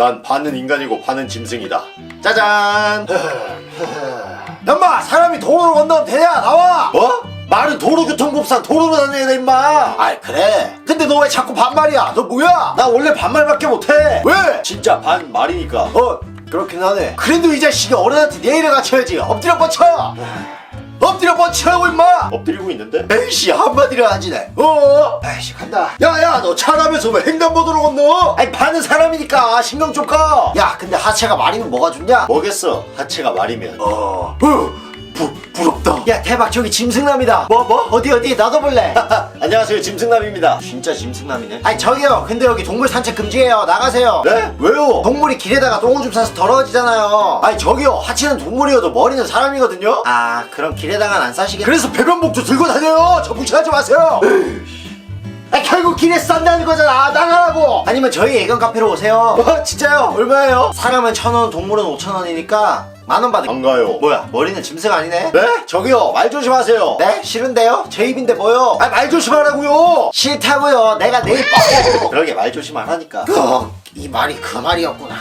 난 반은 인간이고 반은 짐승이다. 짜잔. 엄마 사람이 도로를 건너면 되냐 나와. 뭐? 말은 도로교통법상 도로로 다녀야 돼 임마. 아 그래. 근데 너 왜 자꾸 반말이야? 너 뭐야? 나 원래 반말밖에 못해. 왜? 진짜 반말이니까. 어 그렇긴 하네. 그래도 이 자식이 어른한테 예의를 갖춰야지. 엎드려 뻗쳐. 엎드려 뻗치라고 임마? 엎드리고 있는데? 에이씨 한마디를 하지네 어? 에이씨 간다. 야야 너 차라면서 왜 횡단보도로 건너? 아니 반은 사람이니까 신경 좀꺼야 근데 하체가 말이면 뭐가 좋냐? 뭐겠어? 하체가 말이면. 어, 어 부, 야 대박. 저기 짐승남이다. 뭐 뭐? 어디 어디? 나도 볼래. 안녕하세요. 짐승남입니다. 진짜 짐승남이네. 아니 저기요. 근데 여기 동물 산책 금지예요. 나가세요. 네? 왜요? 동물이 길에다가 똥오줌 싸서 더러워지잖아요. 아니 저기요. 하체는 동물이어도 머리는 사람이거든요? 아 그럼 길에다가는 안 싸시겠 그래서 배변복도 들고 다녀요. 저 무시하지 마세요 아, 결국 길에 싼다는 거잖아. 나가라고. 아니면 저희 애견 카페로 오세요. 어 진짜요? 얼마예요? 사람은 천원 동물은 오천원이니까 만원 받을 안 가요. 뭐야 머리는 짐승 아니네? 네? 저기요 말 조심하세요. 네? 싫은데요? 제 입인데 뭐요? 아 말 조심하라고요. 싫다고요. 내가 내일 그러게 말 조심하라니까. 이 말이 그 말이었구나